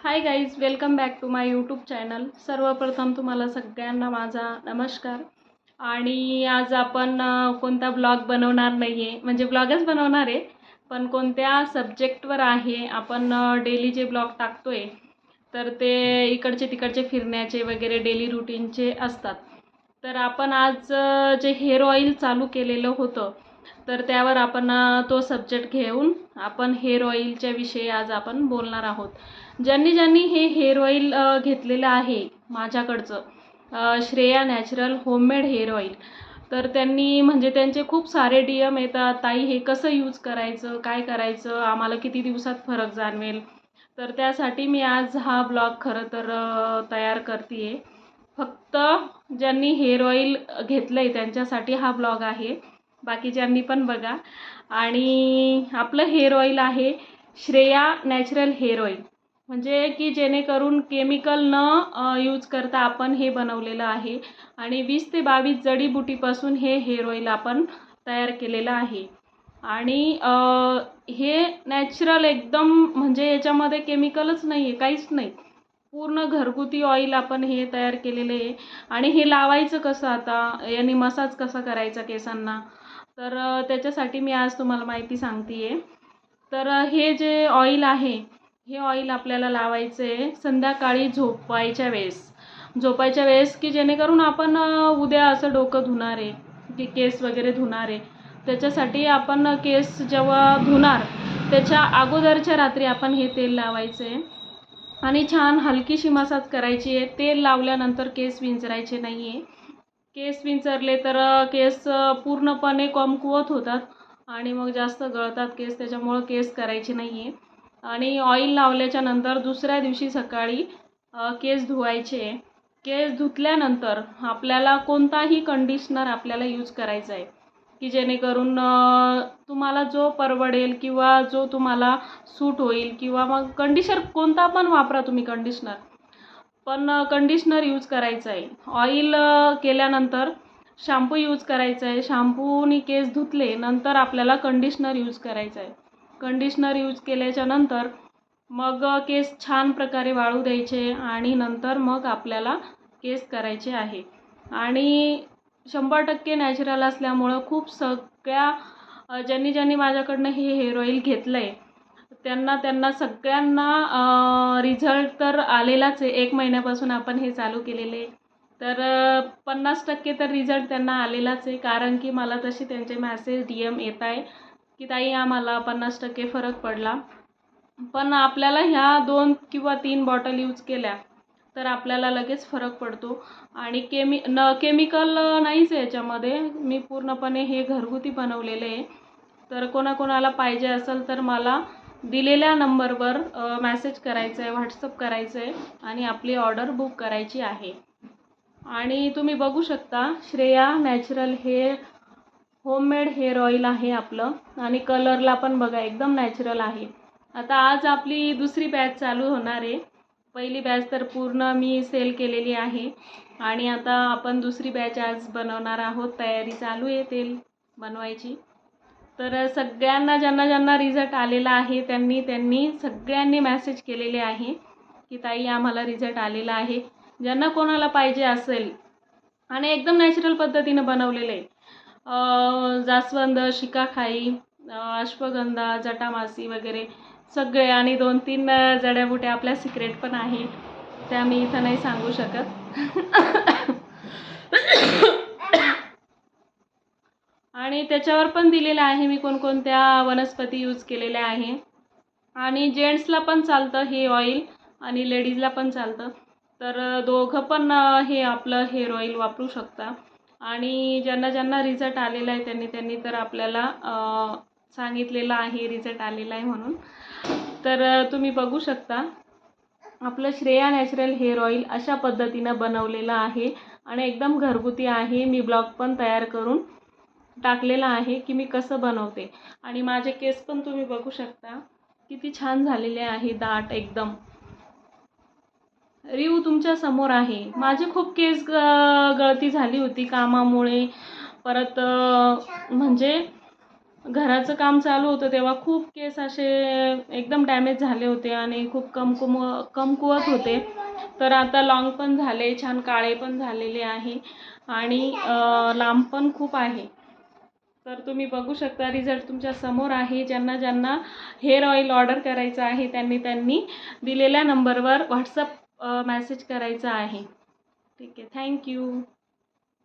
Hi guys welcome back to my YouTube channel सर्वप्रथम तुम्हाला सगळ्यांना माझा नमस्कार. आणि आज आपण कोणता ब्लॉग बनवणार नाही आहे म्हणजे ब्लॉगच बनवणार आहे पण कोणत्या सब्जेक्टवर आहे आपण डेली जे ब्लॉग टाकतो आहे तर ते इकडचे तिकडचे फिरण्याचे वगैरे डेली रुटीनचे असतात. तर आपण आज जे हेअर ऑइल चालू केलेलं होतं तर त्यावर आपण तो सब्जेक्ट घेऊन आपण हेअर ऑइलच्या विषयी आज आपण बोलणार आहोत. ज्यांनी ज्यांनी हे हेअर ऑइल घेतलेलं आहे माझ्याकडचं Shreya natural homemade hair oil तर त्यांनी म्हणजे त्यांचे खूप सारे डी एम येतात ताई हे कसं यूज करायचं? काय करायचं? आम्हाला किती दिवसात फरक जाणवेल? तर त्यासाठी मी आज हा ब्लॉग खरं तर तयार करते आहे फक्त ज्यांनी हेअर ऑइल घेतलं आहे त्यांच्यासाठी हा ब्लॉग आहे. बाकीच्यांनी पण बघा. आणि आपलं हेअर ऑइल आहे श्रेया नॅचरल हेअर ऑइल. म्हणजे की जेणेकरून केमिकल न यूज करता आपण हे बनवलेलं आहे. आणि वीस ते बावीस जडीबुटीपासून हे हेअर ऑइल आपण तयार केलेलं आहे. आणि हे नॅचरल एकदम म्हणजे याच्यामध्ये केमिकलच नाही आहे काहीच नाही. पूर्ण घरगुती ऑइल आपण हे तयार केलेले आहे. आणि हे लावायचं कसं आता? याने मसाज कसा करायचा केसांना? तर त्याच्यासाठी मी आज तुम्हाला माहिती सांगते आहे तर हे जे ऑइल आहे हे ऑइल आपल्याला लावायचं आहे संध्याकाळी झोपायच्या वेळेस. झोपायच्या वेळेस की जेणेकरून आपण उद्या असं डोकं धुणार आहे की केस वगैरे धुणार आहे त्याच्यासाठी आपण केस जेव्हा धुणार त्याच्या अगोदरच्या रात्री आपण हे तेल लावायचं. आहे आणि छान हलकीशी मसाज करायची आहे. तेल लावल्यानंतर केस विंचरायचे नाही आहे केस विंचरले तर केस पूर्णपणे कमकुवत होतात आणि मग जास्त गळतात केस त्याच्यामुळं केस करायचे नाही आहे आणि ऑइल लावल्याच्या नंतर दुसऱ्या दिवशी सकाळी केस धुवायचे. केस धुतल्यानंतर आपल्याला कोणताही कंडिशनर आपल्याला यूज करायचा आहे की जेणेकरून तुम्हाला जो परवडेल किंवा जो तुम्हाला सूट होईल किंवा मग कंडिशनर कोणता पण वापरा तुम्ही कंडिशनर पण कंडिशनर यूज करायचं आहे. ऑइल केल्यानंतर शॅम्पू यूज करायचा आहे. शॅम्पूनी केस धुतले नंतर आपल्याला कंडिशनर यूज करायचं आहे. कंडिशनर यूज केल्याच्यानंतर मग केस छान प्रकारे वाळू द्यायचे आणि नंतर मग आपल्याला केस करायचे आहे. आणि शंभर टक्के नॅचरल असल्यामुळं खूप सगळ्या ज्यांनी ज्यांनी माझ्याकडनं हे हेअर ऑइल घेतलं आहे त्यांना त्यांना सगळ्यांना रिझल्ट तर आलेलाच आहे. एक महिन्यापासून आपण हे चालू केलेले तर पन्नास टक्के तर रिझल्ट त्यांना आलेलाच आहे. कारण की मला तसे त्यांचे मॅसेज डी एम येत आहे. की ताई आम्हाला पन्नास टक्के फरक पडला. पण आपल्याला ह्या दोन किंवा तीन बॉटल यूज केल्या तर आपल्याला लगेच फरक पडतो. आणि केमि न केमिकल नाहीच आहे याच्यामध्ये. मी पूर्णपणे हे घरगुती बनवलेले आहे. तर कोणाकोणाला पाहिजे असेल तर मला दिलेल्या नंबरवर मॅसेज करायचं आहे व्हॉट्सअप करायचं आहे आणि आपली ऑर्डर बुक करायची आहे. आणि तुम्ही बघू शकता श्रेया नॅचरल हे होममेड हेअर ऑइल आहे आपलं आणि कलरला पण बघा एकदम नॅचरल आहे. आता आज आपली दुसरी बॅच चालू होणार आहे. पहिली बॅच तर पूर्ण मी सेल केलेली आहे आणि आता आपण दुसरी बॅच आज बनवणार आहोत. तयारी चालू आहे तेल बनवायची. तर सगळ्यांना ज्यांना ज्यांना रिझल्ट आलेला आहे त्यांनी त्यांनी सगळ्यांनी मॅसेज केलेले आहे की ताई आम्हाला रिझल्ट आलेला आहे. ज्यांना कोणाला पाहिजे असेल आणि एकदम नॅचरल पद्धतीनं बनवलेलं. आहे जास्वंद शिकाखाई अश्वगंधा जटामासी वगैरे सगळे आणि दोन तीन जड्याबुट्या आपल्या सिक्रेट पण आहेत. त्या मी इथं नाही सांगू शकत. आणि त्याच्यावर पण दिलेलं आहे मी कोणकोणत्या वनस्पती यूज केलेल्या आहे. आणि जेंट्सला पण चालतं हे ऑइल आणि लेडीजला पण चालतं. तर दोघं पण हे आपलं हेअर ऑइल वापरू शकता. आणि ज्यांना ज्यांना रिझल्ट आलेला आहे त्यांनी त्यांनी तर आपल्याला सांगितलेलं आहे रिझल्ट आलेला आहे म्हणून. तर तुम्ही बघू शकता. आपलं श्रेया नॅचरल हेअर ऑइल अशा पद्धतीनं बनवलेलं आहे. आणि एकदम घरगुती आहे. मी ब्लॉग पण तयार करून टाकलेला आहे की मी कसं बनवते. आणि माझे केस पण तुम्ही बघू शकता. किती छान झालेले आहे दाट एकदम. रिव तुमच्यासमोर आहे. माझे खूप केस ग गळती झाली होती कामामुळे. परत म्हणजे घराचं काम चालू होतं तेव्हा खूप केस असे एकदम डॅमेज झाले होते आणि खूप कमकुम कमकुवत होते. तर आता लाँग पण झाले छान काळे पण झालेले आहे. आणि लांब पण खूप आहे. तर तुम्ही बघू शकता रिझल्ट तुमच्यासमोर आहे. ज्यांना ज्यांना हेअर ऑइल ऑर्डर करायचं आहे त्यांनी त्यांनी दिलेल्या नंबरवर व्हॉट्सअप मेसेज करायचा आहे. ठीक आहे. थँक्यू